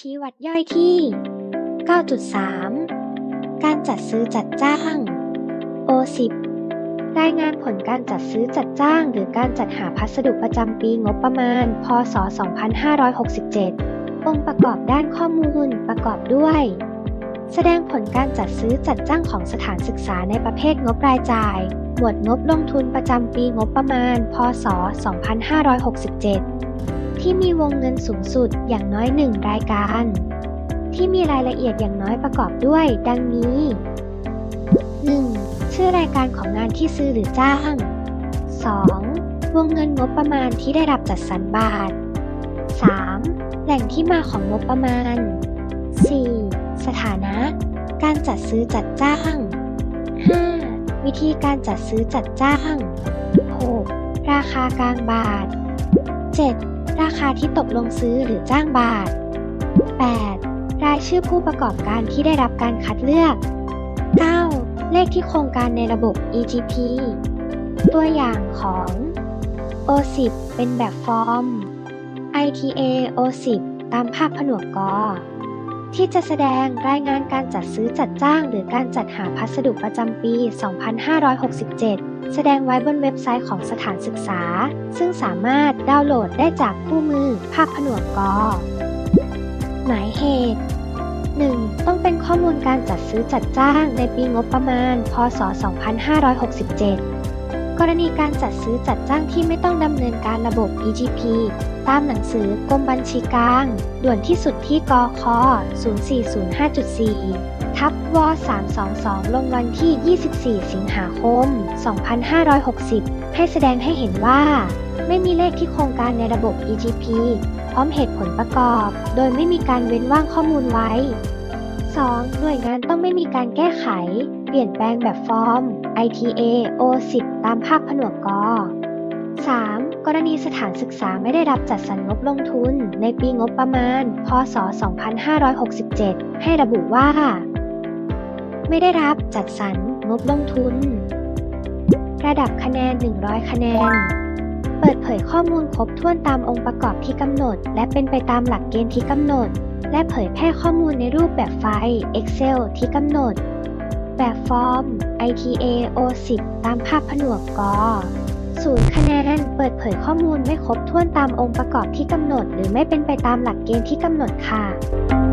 ชี้วัดย่อยที่ 9.3 การจัดซื้อจัดจ้าง O10 รายงานผลการจัดซื้อจัดจ้าง หรือการจัดหาพัสดุประจำปีงบประมาณ พศ 2567 องค์ประกอบด้านข้อมูลประกอบด้วย แสดงผลการจัดซื้อจัดจ้างของสถานศึกษาในประเภทงบรายจ่าย หมวดงบลงทุนประจำปีงบประมาณ พศ 2567 ที่มีวงเงินสูงสุดอย่างน้อยหนึ่งรายการ ที่มีรายละเอียดอย่างน้อยประกอบด้วย ดังนี้ 1. ชื่อรายการของงานที่ซื้อหรือจ้าง 2. วงเงินงบประมาณที่ได้รับจัดสรรบาท 3. แหล่งที่มาของงบประมาณ 4. สถานะ การจัดซื้อจัดจ้าง 5. วิธีการจัดซื้อจัดจ้าง 6. ราคากลางบาท 7. ราคาที่ตกลงซื้อหรือจ้างบาท 8. รายชื่อผู้ประกอบการที่ได้รับการคัดเลือก 9. เลขที่โครงการในระบบ EGP ตัวอย่างของ O10 เป็นแบบฟอร์ม ITA O10 ตามภาพผนวกกอ ที่จะแสดงรายงานการจัดซื้อจัดจ้าง หรือการจัดหาพัสดุประจำปี 2567 แสดงไว้บนเว็บไซต์ของสถานศึกษา ซึ่งสามารถดาวน์โหลดได้จากคู่มือ ภาพผนวกกอหมายเหตุ 1. ต้องเป็นข้อมูลการจัดซื้อจัดจ้างในปีงบประมาณ พศ 2567 กรณีการจัดซื้อจัดจ้างที่ไม่ต้องดำเนินการระบบ EGP ตามหนังสือกรมบัญชีกลาง ด่วนที่สุดที่กค0405.4 ทับว322 ลงวันที่ 24 สิงหาคม 2560 ให้แสดงให้เห็นว่า ไม่มีเลขที่โครงการในระบบ EGP พร้อมเหตุผลประกอบ โดยไม่มีการเว้นว่างข้อมูลไว้ 2. หน่วยงานต้องไม่มีการแก้ไข ลี่ยนแปลงแบบฟอร์ม ITA O10 ตามภาคผนวกก 3. กรณีสถานศึกษาไม่ได้รับจัดสรรงบลงทุน ในปีงบประมาณ พศ 2567 ให้ระบุว่า ไม่ได้รับจัดสรรงบลงทุน ระดับคะแนน 100 คะแนน เปิดเผยข้อมูลครบถ้วนตามองค์ประกอบที่กำหนด และเป็นไปตามหลักเกณฑ์ที่กำหนด และเผยแพร่ข้อมูลในรูปแบบไฟล์ Excel ที่กำหนด แบบฟอร์ม ITA O10 ตามภาพผนวกกศูนย์คะแนนเปิดเผยข้อมูลไม่ครบถ้วนตามองค์ประกอบที่กำหนด หรือไม่เป็นไปตามหลักเกณฑ์ที่กำหนดค่ะ